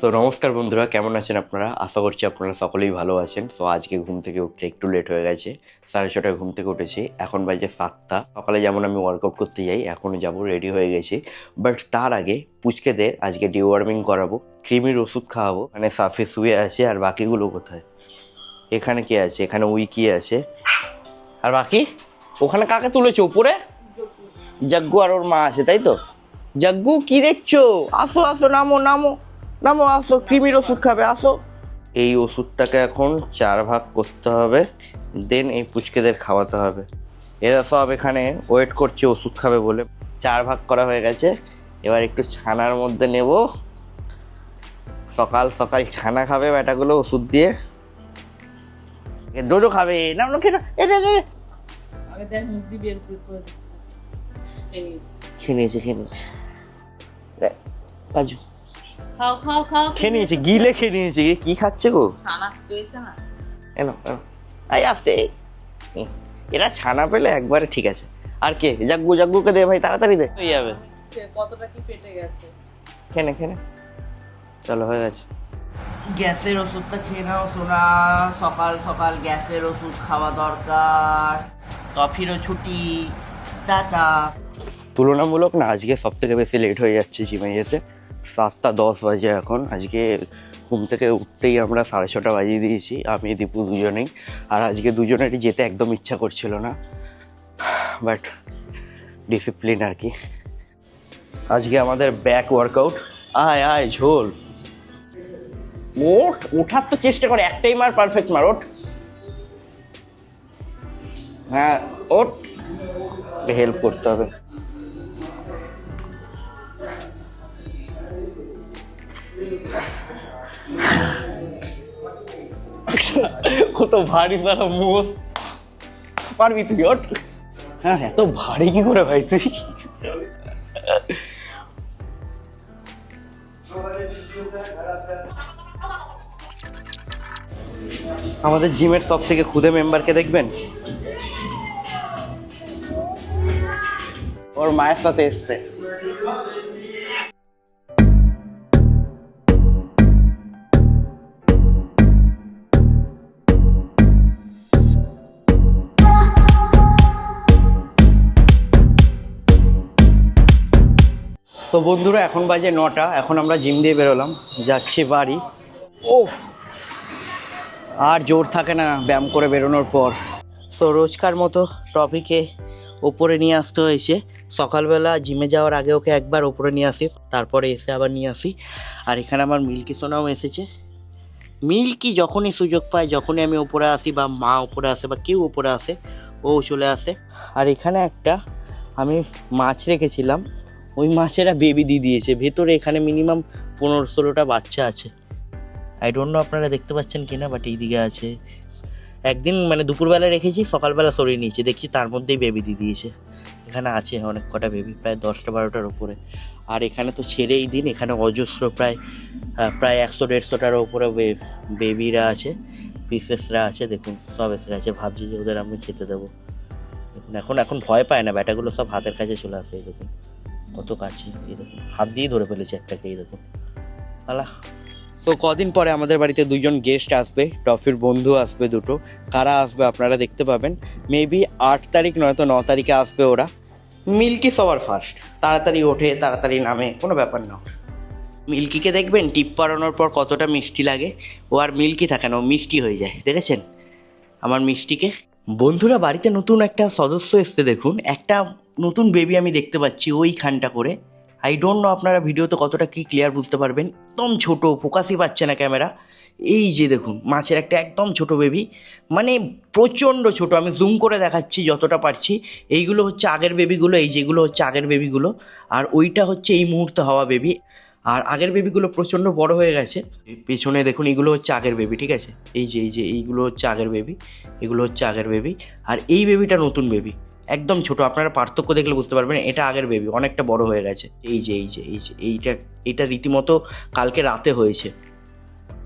So নমস্কার বন্ধুরা, কেমন আছেন আপনারা? আশা করছি আপনারা সকলেই ভালো আছেন। সো আজকে ঘুম থেকে উঠতে একটু লেট হয়ে গেছে। সাড়ে ছটায় ঘুম থেকে উঠেছি। এখন বাজে সাতটা। সকালে যেমন আমি ওয়ার্কআউট করতে যাই, এখনও যাব রেডি হয়ে গেছি। বাট তার আগে পুচকেদের আজকে ডিওয়ার্মিং করাবো ক্রিমির ওষুধ খাওয়াবো। মানে সাফে শুয়ে আছে, আর বাকিগুলো কোথায়? এখানে কে আছে? এখানে উইকি আছে। আর বাকি? ওখানে কাকে তুলেছো? উপরে? জাগ্গু আর ওর মা আছে, তাই তো? জাগ্গু কি দেখছ? আসো আসো, নামো নামো। নামো আসো কৃমির ওষুধ খাবে আসো। এই ওষুধটাকে এখন চার ভাগ করতে হবে দেন এই পুচকেদের খাওয়াতে হবে। এরা সব এখানে ওয়েট করছে ওষুধ খাবে বলে। চার ভাগ করা হয়ে গেছে এবার একটু ছানার মধ্যে নেব। সকাল সকাল ছানা খাবে ব্যাটাগুলো ওষুধ দিয়ে। ডোডো খাবে না খেয়ে নিয়েছে খেয়ে নিয়েছে। কাজু। খাও খাও খাও। খেয়ে নিয়েছে গিলে খেয়ে নিয়েছে। কি খাচ্ছে গো? ছানা পেয়েছে না? এনো এনো এই আসতে। এরা ছানা পেলে একবারে ঠিক আছে। আর কে? জাগ্গু জাগ্গুকে দে ভাই তাড়াতাড়ি দে। হয়ে যাবে। কতটা কি পেটে গেছে। খেনে খেনে চলো হয়ে গেছে। গ্যাসের ওষুধটা খেয়ে নাও সোনা। সকাল সকাল গ্যাসের ওষুধ খাওয়া দরকার। কফিরও ছুটি। টাটা। তুলনামূলক না আজকে সব থেকে বেশি লেট হয়ে যাচ্ছে জিমে যেতে। সাতটা দশ বাজে এখন। আজকে ঘুম থেকে উঠতেই আমরা সাড়ে ছটা বাজিয়ে দিয়েছি, আমি, দীপু দুজনেই। আর আজকে দুজনেরই যেতে একদম ইচ্ছা করছিল না। বাট ডিসিপ্লিন আর কি। আজকে আমাদের ব্যাক ওয়ার্কআউট আয় আয়, ঝোল। ওঠ, ওঠার তো চেষ্টা করে, একটাই মার পারফেক্ট মার, ওঠ। হ্যাঁ ওঠ। হেল্প করতে হবে। কত ভারী সারা মোস পারবি তুই ওঠ। হ্যাঁ এত ভারী কি করে ভাই তুই? আমাদের জিমের সব থেকে খুদে মেম্বারকে দেখবেন? ওর মায়ের সাথে এসছে। তো বন্ধুরা এখন বাজে নটা। এখন আমরা জিম দিয়ে বেরোলাম। যাচ্ছি বাড়ি। ও আর জোর থাকে না ব্যায়াম করে বেরোনোর পর। সো রোজকার মতো টপিকে ওপরে নিয়ে আসতে হয়েছে। সকালবেলা জিমে যাওয়ার আগে ওকে একবার ওপরে নিয়ে আসি তারপরে এসে আবার নিয়ে আসি। আর এখানে আমার মিল্কি সোনাও এসেছে। মিল্কি যখনই সুযোগ পায় যখনই আমি ওপরে আসি বা মা ওপরে আসে বা কেউ ওপরে আসে ও চলে আসে। আর এখানে একটা আমি মাছ রেখেছিলাম। ওই মাছেরা বেবি দিয়ে দিয়েছে। ভেতরে এখানে মিনিমাম পনেরো ষোলোটা বাচ্চা আছে। আই ডোন্ট নো আপনারা দেখতে পাচ্ছেন কিনা বাট এইদিকে আছে। একদিন মানে দুপুরবেলা রেখেছি, সকালবেলা সরিয়ে নিয়েছি। দেখছি তার মধ্যেই বেবি দিয়ে দিয়েছে। এখানে আছে অনেক কটা বেবি প্রায় দশটা বারোটার উপরে। আর এখানে তো ছেড়েই দিন, এখানে অজস্র প্রায় প্রায় একশো দেড়শোটার উপরে বেবিরা আছে পিসেসরা আছে, দেখুন, সব এসে গেছে। ভাবছি যে ওদের আমি খেতে দেবো। দেখুন, এখন এখন ভয় পায় না, ব্যাটাগুলো সব হাতের কাছে চলে আসে, দেখুন। কত কাছে? এই দেখুন, হাত দিয়েই ধরে ফেলেছে একটাকে, এই দেখুন। আলা তো কদিন পরে আমাদের বাড়িতে দুজন গেস্ট আসবে, টফির বন্ধু আসবে দুটো। কারা আসবে আপনারা দেখতে পাবেন। মেবি আট তারিখ নয়তো ন তারিখে আসবে ওরা। মিল্কি সবার ফার্স্ট তাড়াতাড়ি ওঠে, তাড়াতাড়ি নামে, কোনো ব্যাপার না। মিল্কিকে দেখবেন, টিপ পাড়ানোর পর কতটা মিষ্টি লাগে। ও আর মিল্কি থাকে না, ও মিষ্টি হয়ে যায়, দেখেছেন? আমার মিষ্টিকে। বন্ধুরা, বাড়িতে নতুন একটা সদস্য এসছে, দেখুন। একটা নতুন বেবি আমি দেখতে পাচ্ছি ওইখানটা করে। আই ডোন্ট নো আপনারা ভিডিওতে কতটা কি ক্লিয়ার বুঝতে পারবেন। একদম ছোট ফোকাসই পাচ্ছে না ক্যামেরা এই যে দেখুন, মাছের একটা একদম ছোট বেবি মানে প্রচণ্ড ছোট, আমি জুম করে দেখাচ্ছি যতটা পারছি। এইগুলো হচ্ছে আগের বেবিগুলো এই যেগুলো হচ্ছে আগের বেবিগুলো আর ওইটা হচ্ছে এই মুহূর্তে হওয়া বেবি আর আগের বেবিগুলো প্রচণ্ড বড় হয়ে গেছে। পেছনে দেখুন এগুলো হচ্ছে আগের বেবি ঠিক আছে? এই যে এই যে, এইগুলো হচ্ছে আগের বেবি এগুলো হচ্ছে আগের বেবি আর এই বেবিটা নতুন বেবি একদম ছোট, আপনারা পার্থক্য দেখলে বুঝতে পারবেন এটা আগের বেবি অনেকটা বড় হয়ে গেছে। এই যে এই যে এই যে, এইটা এইটা রীতিমতো কালকে রাতে হয়েছে।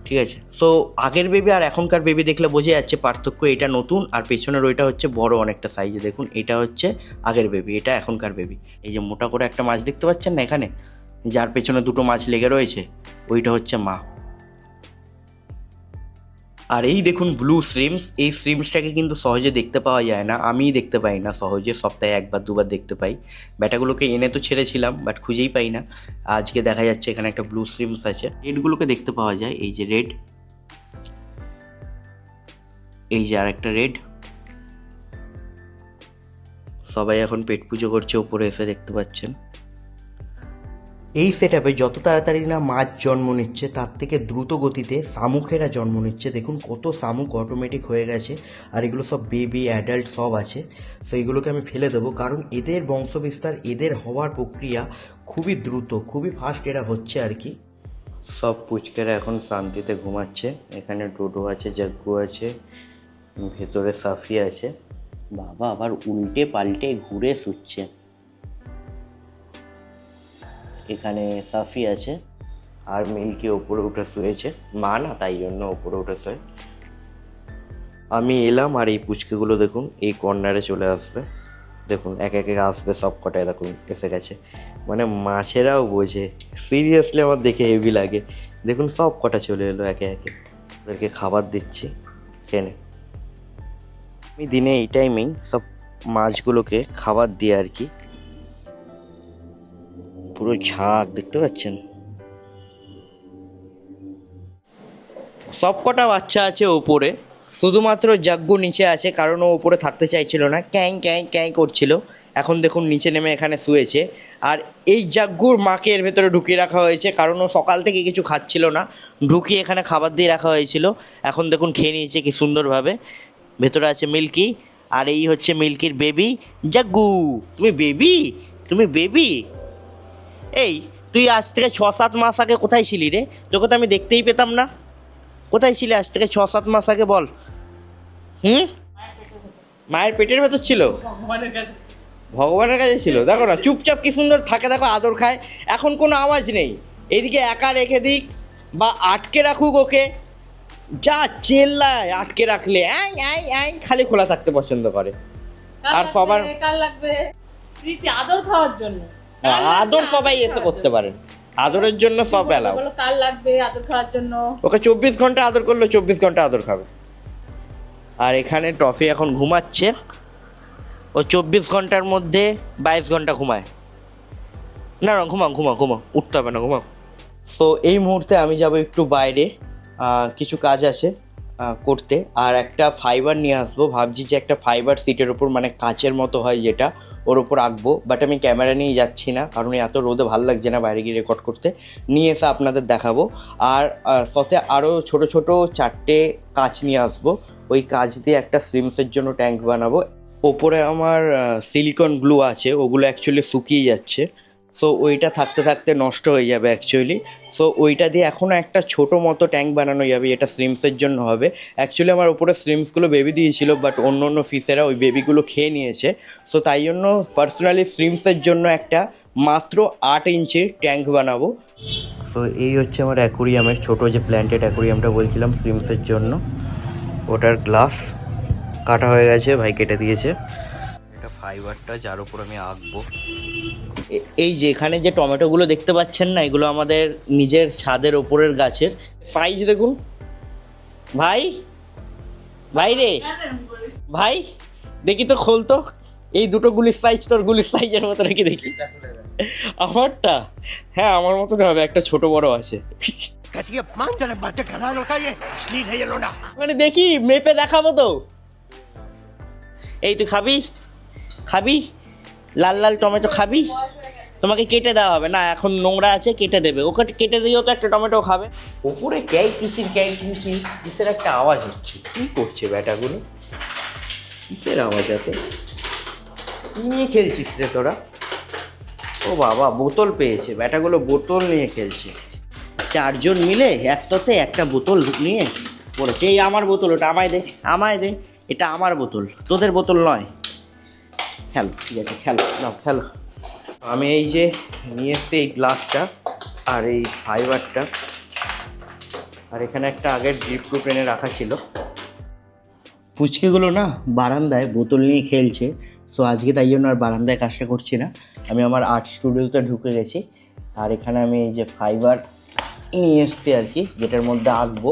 ঠিক আছে? সো আগের বেবি আর এখনকার বেবি দেখলে বোঝা যাচ্ছে পার্থক্য এটা নতুন আর পেছনের ওইটা হচ্ছে বড় অনেকটা সাইজে দেখুন, এটা হচ্ছে আগের বেবি এটা এখনকার বেবি এই যে মোটা করে একটা মাছ দেখতে পাচ্ছেন না এখানে? যার পেছনে দুটো মাছ লেগে রয়েছে, ওইটা হচ্ছে মা। আর এই দেখুন ব্লু শ্রিমস এই শ্রিমসটাকে কিন্তু সহজে দেখতে পাওয়া যায় না, আমিই দেখতে পাই না সহজে, সপ্তাহে একবার, দুবার দেখতে পাই। ব্যাটাগুলোকে এনে তো ছেড়েছিলাম বাট খুঁজেই পাই না। আজকে দেখা যাচ্ছে এখানে একটা ব্লু শ্রিমস আছে। রেডগুলোকে দেখতে পাওয়া যায়, এই যে রেড এই যে আর একটা রেড সবাই এখন পেট পুজো করছে উপরে এসে দেখতে পাচ্ছেন। এই সেট যত তাড়াতাড়ি না মাছ জন্ম নিচ্ছে, তার থেকে দ্রুত গতিতে শামুকেরা জন্ম নিচ্ছে। দেখুন কত শামুক অটোমেটিক হয়ে গেছে, আর এগুলো সব বেবি অ্যাডাল্ট সব আছে। তো এইগুলোকে আমি ফেলে দেবো, কারণ এদের বংশবিস্তার, এদের হওয়ার প্রক্রিয়া খুবই দ্রুত, খুবই ফাস্ট এরা হচ্ছে আর কি। সব পুচকেরা এখন শান্তিতে ঘুমাচ্ছে। এখানে টোটো আছে, জাগ্গু আছে, ভেতরে সাফি আছে। বাবা আবার উল্টে পাল্টে ঘুরে শুচ্ছে এখানে সাফি আছে, আর মিল্কি ওপরে উঠে শুয়েছে। মা না, তাই জন্য ওপরে উঠে শুয়ে। আমি এলাম, আর এই পুচকেগুলো দেখুন, এই কর্নারে চলে আসবে। দেখুন, এক এক আসবে সব কটায় দেখুন, এসে গেছে। মানে মাছেরাও বোঝে। সিরিয়াসলি আমার দেখে হেভি লাগে। দেখুন সব কটা চলে এলো একে একে। ওদেরকে খাবার দিচ্ছি কেনে আমি দিনে এই টাইমেই সব মাছগুলোকে খাবার দিই আর কি পুরো ঝাঁক, দেখতে পাচ্ছেন? সব কটা বাচ্চা আছে ওপরে শুধুমাত্র জাগ্গু নিচে আছে, কারণ ও ওপরে থাকতে চাইছিল না, ক্যাং ক্যাং ক্যাং করছিল। এখন দেখুন, নিচে নেমে এখানে শুয়েছে। আর এই জাগ্গুর মাকে এর ভেতরে ঢুকিয়ে রাখা হয়েছে, কারণ ও সকাল থেকে কিছু খাচ্ছিল না। ঢুকিয়ে এখানে খাবার দিয়ে রাখা হয়েছিল। এখন দেখুন, খেয়ে নিয়েছে কি সুন্দরভাবে। ভেতরে আছে মিল্কি, আর এই হচ্ছে মিল্কির বেবি জাগ্গু। তুমি বেবি? তুমি বেবি? এই তুই আজ থেকে ছ সাত মাস আগে কোথায় ছিলি রে? তোকে তো আমি দেখতেই পেতাম না। কোথায় ছিলি আজ থেকে ছ সাত মাস আগে বল। হুম? মায়ের পেটের ভেতর ছিল? ভগবানের কাছে। ছিল? দেখো না চুপচাপ কি সুন্দর থাকে দেখো আদর খায়। এখন কোনো আওয়াজ নেই। এদিকে একা রেখে দিক বা আটকে রাখুক ওকে। যা চেল্লায় আটকে রাখলে অ্যাং অ্যাং অ্যাং খালি খোলা থাকতে পছন্দ করে। আর সবার- লাগবে। আদর খাওয়ার জন্য। আদর সবাই এসে করতে? পারেন আদরের জন্য সব অ্যালাউ কার লাগবে আদর খাওয়ার জন্য? ওকে চব্বিশ ঘণ্টা আদর করল চব্বিশ ঘণ্টা আদর খাবে। আর এখানে ট্রফি এখন ঘুমাচ্ছে। ও চব্বিশ ঘণ্টার মধ্যে বাইশ ঘণ্টা ঘুমায়। না না ঘুমাও ঘুমাও ঘুমাও। উঠতে হবে না ঘুমাও। তো এই মুহূর্তে আমি যাব একটু বাইরে। কিছু কাজ আছে। করতে। আর একটা ফাইবার নিয়ে আসব। ভাবছি যে একটা ফাইবার সিটের ওপর মানে কাচের মতো হয় যেটা, ওর ওপর আঁকবো। বাট আমি ক্যামেরা নিয়ে যাচ্ছি না, কারণ এত রোদে ভালো লাগছে না বাইরে গিয়ে রেকর্ড করতে। নিয়ে এসে আপনাদের দেখাবো। আর সাথে আরও ছোট ছোট চারটে কাঁচ নিয়ে আসব। ওই কাঁচ দিয়ে একটা স্ট্রিমসের জন্য ট্যাঙ্ক বানাবো। ওপরে আমার সিলিকন গ্লু আছে। ওগুলো অ্যাকচুয়ালি শুকিয়ে যাচ্ছে। সো ওইটা থাকতে থাকতে নষ্ট হয়ে যাবে অ্যাকচুয়ালি সো ওইটা দিয়ে এখনও একটা ছোট মতো ট্যাঙ্ক বানানো যাবে এটা স্ট্রিমসের জন্য হবে। অ্যাকচুয়ালি আমার উপরে স্ট্রিমসগুলো বেবি দিয়েছিল বাট অন্য অন্য ফিসেরা ওই বেবিগুলো খেয়ে নিয়েছে। সো তাই জন্য পার্সোনালি স্ট্রিমসের জন্য একটা মাত্র আট ইঞ্চির ট্যাঙ্ক বানাবো। তো এই হচ্ছে আমার অ্যাকুরিয়ামের ছোট যে প্ল্যান্টেড অ্যাকুরিয়ামটা বলছিলাম স্ট্রিমসের জন্য। ওটার গ্লাস কাটা হয়ে গেছে, ভাই কেটে দিয়েছে। এটা ফাইবারটা যার উপর আমি আঁকবো। এই যে এখানে যে টমেটোগুলো দেখতে পাচ্ছেন না এগুলো আমাদের নিজের ছাদের ওপরের গাছের। সাইজ দেখুন। ভাই? ভাই রে? ভাই? দেখি তো খোলতো এই দুটো গুলির সাইজ তোর গুলির সাইজের মতো নাকি দেখি? আমারটা? হ্যাঁ আমার মতন হবে একটা ছোট বড় আছে। মানে দেখি মেপে দেখাবো তো। এই তুই খাবি? খাবি? লাল লাল টমেটো খাবি? তোমাকে কেটে দেওয়া হবে। না এখন নোংরা আছে কেটে দেবে। ওকে কেটে দিয়েও তো একটা টমেটো খাবে। ওপরে ক্যাই কিচির ক্যাই কিচির কিসের একটা আওয়াজ হচ্ছে? কি করছে ব্যাটাগুলো? কিসের আওয়াজ এত? কি নিয়ে খেলছিস রে তোরা? ও বাবা বোতল পেয়েছে। ব্যাটাগুলো বোতল নিয়ে খেলছে। চারজন মিলে একসাথে একটা বোতল নিয়ে পড়েছে। এই আমার বোতল ওটা আমায় দে আমায় দে। এটা আমার বোতল তোদের বোতল নয়। খেলো, ঠিক আছে, খেলো, নাও, খেলো। আমি এই যে নিয়ে এসছি এই গ্লাসটা আর এই ফাইবারটা আর এখানে একটা আগের ড্রিপ প্রুফ এনে রাখা ছিল। পুচকেগুলো না বারান্দায় বোতল নিয়ে খেলছে সো আজকে তাই জন্য আর বারান্দায় কাজটা করছি না। আমি আমার আর্ট স্টুডিওতে ঢুকে গেছি। আর এখানে আমি এই যে ফাইবার নিয়ে এসছি আর কি, যেটার মধ্যে আঁকবো।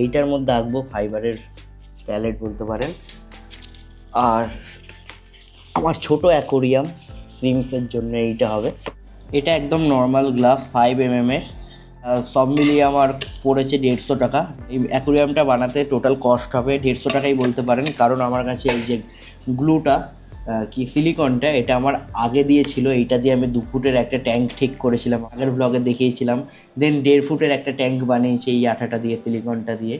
এইটার মধ্যে আঁকবো ফাইবারের প্যালেট বলতে পারেন। আর আমার ছোট অ্যাকোরিয়াম সিমসের জন্য এইটা হবে। এটা একদম normal glass five M M এর সব মিলিয়ে আমার পড়েছে দেড়শো টাকা। এই অ্যাকোরিয়ামটা বানাতে টোটাল কস্ট হবে দেড়শো টাকাই বলতে পারেন। কারণ আমার কাছে এই যে গ্লুটা কি সিলিকনটা এটা আমার আগে দিয়েছিল। এইটা দিয়ে আমি দু ফুটের একটা ট্যাঙ্ক ঠিক করেছিলাম। আগের ব্লগে দেখিয়েছিলাম। দেন দেড় ফুটের একটা ট্যাঙ্ক বানিয়েছি এই আঠাটা দিয়ে সিলিকনটা দিয়ে।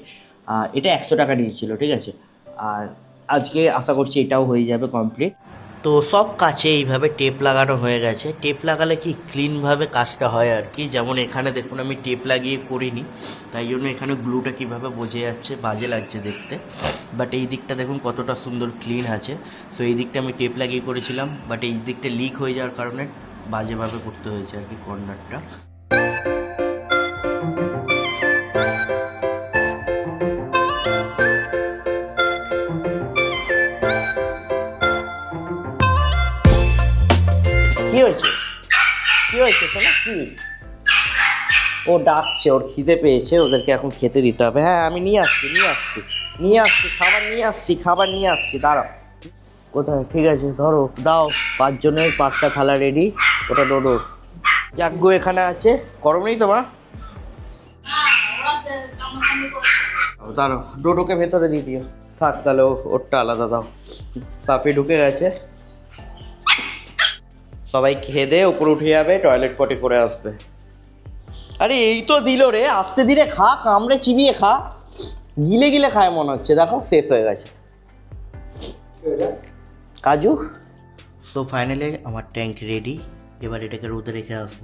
এটা একশো টাকা দিয়েছিল ঠিক আছে? আর আজকে আশা করছি এটাও হয়ে যাবে কমপ্লিট তো সব কাছে এইভাবে টেপ লাগানো হয়ে গেছে। টেপ লাগালে কি ক্লিনভাবে কাজটা হয় আর কি? যেমন এখানে দেখুন আমি টেপ লাগিয়ে করিনি, তাই জন্য এখানে গ্লুটা কীভাবে বোঝে যাচ্ছে, বাজে লাগছে দেখতে। বাট এই দিকটা দেখুন কতটা সুন্দর ক্লিন আছে। সো এই দিকটা আমি টেপ লাগিয়ে করেছিলাম বাট এই দিকটা লিক হয়ে যাওয়ার কারণে বাজেভাবে করতে হয়েছে আর কি কর্নারটা হয়েছে? কি হয়েছে শোনা কি? ও ডাকছে ওর খিদে পেয়েছে ওদেরকে এখন খেতে দিতে হবে। হ্যাঁ আমি নিয়ে আসছি নিয়ে আসছি। নিয়ে আসছি খাবার নিয়ে আসছি খাবার নিয়ে আসছি দাঁড়াও। কোথায়? ঠিক আছে ধরো দাও পাঁচজনের পাঁচটা থালা রেডি ওটা ডোডো যাকগো এখানে আছে। গরম নেই তোমার দাঁড়ো ডোডোকে ভেতরে দিয়ে দিও। থাক তাহলে ও- ওরটা আলাদা দাও। সাফি ঢুকে গেছে। সবাই খেয়ে দিয়ে উপরে উঠে যাবে টয়লেট পটে করে আসবে। আরে, এই তো দিল রে, আস্তে ধীরে খা, কামড়ে চিবিয়ে খা। গিলে গিলে খায় মনে হচ্ছে, দেখো, শেষ হয়ে গেছে। কাজু? তো ফাইনালি আমার ট্যাঙ্ক রেডি এবার এটাকে রোদে রেখে আসব।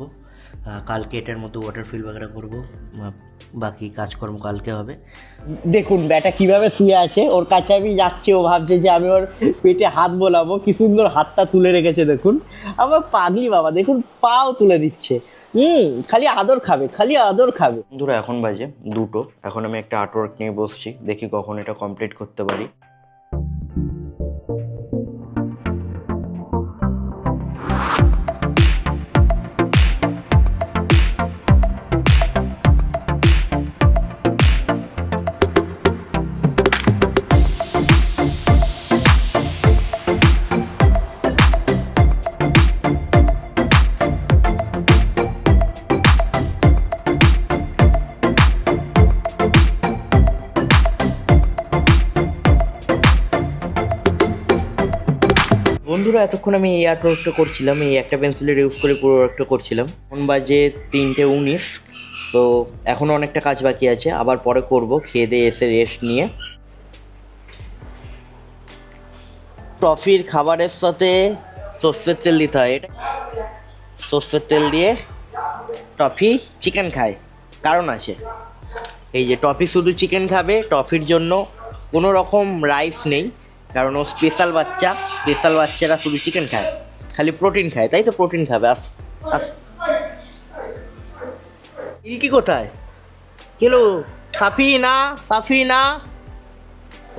কালকে এটার মধ্যে ওয়াটার ফিল বাগেরা করব। বাকি কাজকর্ম কালকে হবে। দেখুন ব্যাটা কীভাবে শুয়ে আছে ওর কাছে আমি যাচ্ছি ও ভাবছে যে আমি ওর পেটে হাত বোলাবো কি সুন্দর হাতটা তুলে রেখেছে দেখুন। আমার পাগলি বাবা দেখুন পাও তুলে দিচ্ছে। হুম খালি আদর খাবে খালি আদর খাবে। বন্ধুরা এখন বাজে দুটো। এখন আমি একটা আর্টওয়ার্ক নিয়ে বসছি দেখি কখন এটা কমপ্লিট করতে পারি। বন্ধুরা, এতক্ষণ আমি এই আর্টওয়ার্কটা করছিলাম, এই একটা পেন্সিলের ইউজ করে পুরো একটা করছিলাম। এখন বাজে তিনটে উনিশ তো এখনও অনেকটা কাজ বাকি আছে, আবার পরে করব, খেয়ে দিয়ে এসে রেস্ট নিয়ে। টফির খাবারের সাথে সর্ষের তেল দিতে হয়, এটা সর্ষের তেল দিয়ে টফি চিকেন খায়, কারণ আছে। এই যে টফি শুধু চিকেন খাবে, টফির জন্য কোনো রকম রাইস নেই। কারণ ও স্পেশাল বাচ্চা স্পেশাল বাচ্চারা শুধু চিকেন খায়, খালি প্রোটিন খায়, তাই তো প্রোটিন খাবে, আস আস। মিল্কি কোথায়? কেলো সাফি না সাফি না?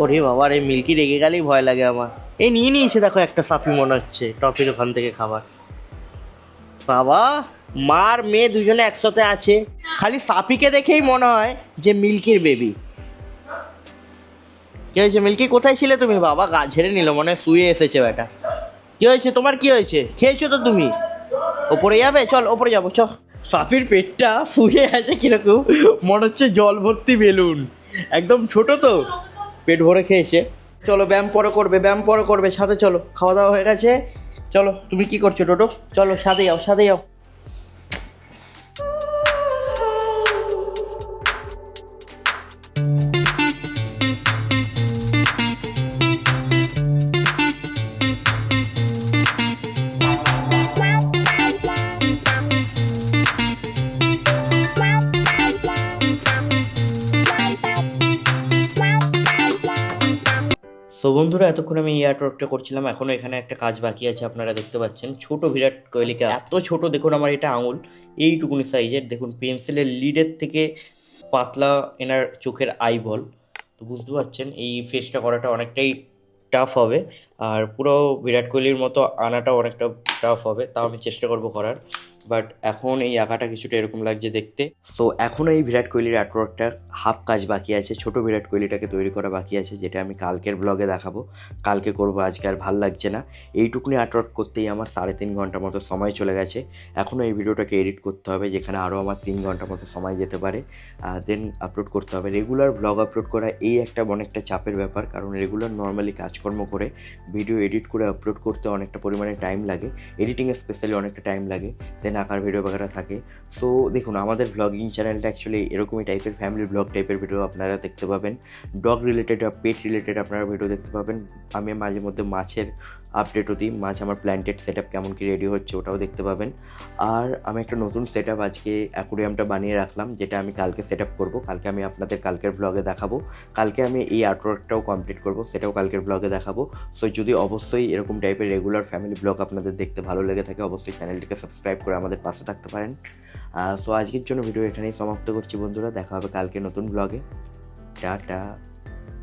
ওরে বাবা রে মিল্কি রেগে গেলেই ভয় লাগে আমার। এই নিয়ে নিয়েছে দেখো একটা সাফি মনে হচ্ছে, টফির ওখান থেকে খাবার। বাবা মার মেয়ে দুজনে একসাথে আছে। খালি সাপিকে দেখেই মনে হয় যে মিল্কির বেবি কি হয়েছে, মিল্কি? কোথায় ছিলে তুমি? বাবা, গা ঝেড়ে নিল, মনে হয় শুয়ে এসেছে বেটা কি হয়েছে, তোমার কি হয়েছে? খেয়েছো তো তুমি? ওপরে যাবে? চল, ওপরে যাব, চ। সাফির পেটটা ফুয়ে আছে কীরকম, মনে হচ্ছে জল ভর্তি বেলুন। একদম ছোট তো, পেট ভরে খেয়েছে। চলো, ব্যায়াম পরে করবে, ব্যায়াম পরে করবে, সাথে চলো, খাওয়া দাওয়া হয়ে গেছে। চলো, তুমি কি করছ, টোটো? চলো, সাথে যাও সাথে যাও। তো বন্ধুরা, এতক্ষণ আমি আর্টওয়ার্কটা করছিলাম। এখনও এখানে একটা কাজ বাকি আছে, আপনারা দেখতে পাচ্ছেন। ছোট বিরাট কোহলিকে এত ছোট দেখুন আমার এটা আঙুল। এইটুকুনি সাইজের দেখুন পেন্সিলের লিডের থেকে পাতলা এনার চোখের আইবল তো বুঝতে পারছেন, এই ফেসটা করাটা অনেকটাই টাফ হবে। আর পুরো বিরাট কোহলির মতো আনাটা অনেকটা টাফ হবে, তাও আমি চেষ্টা করব করার। বাট এখন এই আঁকাটা কিছুটা এরকম লাগছে দেখতে। সো এখনও এই বিরাট কোহলির আর্টওয়ার্কটা হাফ কাজ বাকি আছে। ছোট বিরাট কোহলিটাকে তৈরি করা বাকি আছে, যেটা আমি কালকের ব্লগে দেখাবো। কালকে করব, আজকে আর ভালো লাগছে না। এইটুকুনি আর্টওয়ার্ক করতেই আমার সাড়ে তিন ঘণ্টা মতো সময় চলে গেছে। এখনও এই ভিডিওটাকে এডিট করতে হবে, যেখানে আরও আমার তিন ঘণ্টা মতো সময় যেতে পারে। দেন আপলোড করতে হবে। রেগুলার ব্লগ আপলোড করা এই একটা অনেকটা চাপের ব্যাপার, কারণ রেগুলার নর্মালি কাজকর্ম করে ভিডিও এডিট করে আপলোড করতে অনেকটা পরিমাণে টাইম লাগে। এডিটিংয়ে স্পেশালি অনেকটা টাইম লাগে। দেন আঁকার ভিডিও বাগারা থাকে। সো দেখুন, আমাদের ব্লগিং চ্যানেলটা অ্যাকচুয়ালি এরকমই টাইপের ফ্যামিলি ব্লগ টাইপের ভিডিও আপনারা দেখতে পাবেন। ডগ রিলেটেড বা পেট রিলেটেড আপনারা ভিডিও দেখতে পাবেন। আমি মাঝে মধ্যে মাছের আপডেটও দিই মাছ আমার প্ল্যান্টেড সেট আপ কেমন কি রেডি হচ্ছে ওটাও দেখতে পাবেন। আর আমি একটা নতুন সেট আপ আজকে অ্যাকুরিয়ামটা বানিয়ে রাখলাম, যেটা আমি কালকে সেট আপ করব। কালকে আমি আপনাদের কালকের ব্লগে দেখাবো। কালকে আমি এই আর্টওয়ার্কটাও কমপ্লিট করব, সেটাও কালকের ব্লগে দেখাবো। সো যদি অবশ্যই এরকম টাইপের রেগুলার ফ্যামিলি ব্লগ আপনাদের দেখতে ভালো লেগে থাকে, অবশ্যই চ্যানেলটিকে সাবস্ক্রাইব করে আমাদের পাশে থাকতে পারেন। সো আজকের জন্য ভিডিও এখানেই সমাপ্ত করছি বন্ধুরা। দেখা হবে কালকে নতুন ব্লগে টাটা!